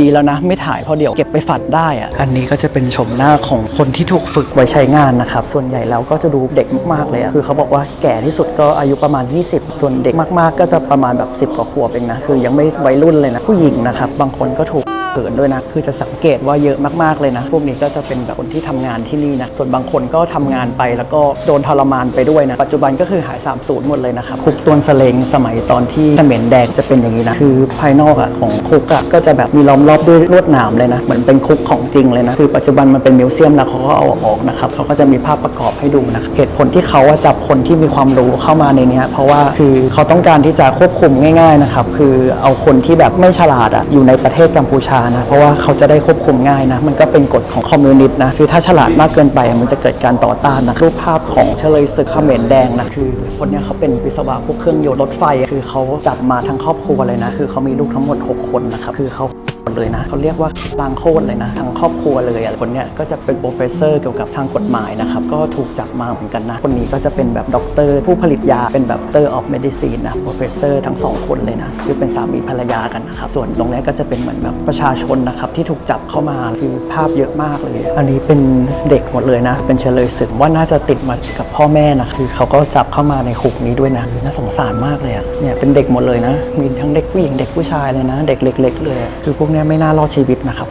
ดีแล้วนะ ไม่ถ่ายเพราะเดี๋ยวเก็บไปฝัดได้อะอันนี้ก็จะเป็นชมหน้าของคนที่ถูกฝึกไว้ใช้งานนะครับ ส่วนใหญ่แล้วก็จะดูเด็กมากๆเลยอะคือเขาบอกว่าแก่ที่สุดก็อายุประมาณ 20 ส่วนเด็กมากๆ ก็จะประมาณแบบ 10 กว่าขวบเองนะ คือยังไม่วัยรุ่นเลยนะ ผู้หญิงนะครับ บางคนก็ถูกเขินด้วยนะ คือจะสังเกตว่าเยอะมากๆเลยนะ พวกนี้ก็จะเป็นแบบคนที่ทำงานที่นี่นะ ส่วนบางคนก็ทำงานไปแล้วก็โดนทรมานไปด้วยนะ ปัจจุบันก็คือหาย30หมดเลยนะครับคุกตวนสเลงสมัยตอนที่เขมรแดงจะเป็นอย่างนี้นะ คือภายนอกอะของคุกอะก็จะแบบมีล้อมรอบด้วยลวดหนามเลยนะ เหมือนเป็นคุกของจริงเลยนะ คือปัจจุบันมันเป็นมิวเซียมแล้วเขาก็เอาออกนะครับเขาก็จะมีภาพประกอบให้ดูนะเหตุผลที่เขาจับคนที่มีความรู้เข้ามาในนี้เพราะว่าคือเขาต้องการที่จะควบคุมง่ายๆนะครับคือเอาคนที่แบบไม่ฉลาดอะอยู่ในประเทศกัมพูชานะเพราะว่าเขาจะได้ควบคุมง่ายนะมันก็เป็นกฎของคอมมิวนิสต์นะคือถ้าฉลาดมากเกินไปมันจะเกิดการต่อต้านนะรูปภาพของเฉลยศึกเขมรแดงนะคือ คนนี้เขาเป็นวิศวะพวกเครื่องยนต์รถไฟ คือเขาจับมาทั้งครอบครัวเลยนะ คือเขามีลูกทั้งหมด 6 คนนะครับคือเขา เลยนะเขาเรียกว่าลางโคตรเลยนะทั้งครอบครัวเลยอะคนเนี้ยก็จะเป็นโปรเฟสเซอร์เกี่ยวกับทางกฎหมายนะครับก็ถูกจับมาเหมือนกันนะ คนนี้ก็จะเป็นแบบด็อกเตอร์ผู้ผลิตยาเป็นแบบเตอร์ออฟเมดิซีนนะโปรเฟสเซอร์ทั้งสองคนเลยนะคือเป็นสามีภรรยากันนะครับส่วนตรงนี้ก็จะเป็นเหมือนแบบประชาชนนะครับที่ถูกจับเข้ามาคือภาพเยอะมากเลย อันนี้เป็นเด็กหมดเลยนะ เป็นเฉลยศึกว่าน่าจะติดมากับพ่อแม่นะคือเขาก็จับเข้ามาในคุกนี้ด้วยนะน่าสงสารมากเลยอะเนี่ยเป็นเด็กหมดเลยนะ มีทั้งเด็กผู้หญิงเด็กผู้ชายเลยนะ เด็กเล็ก ๆ เลย คือพวกนี้ไม่น่ารอดชีวิตนะครับ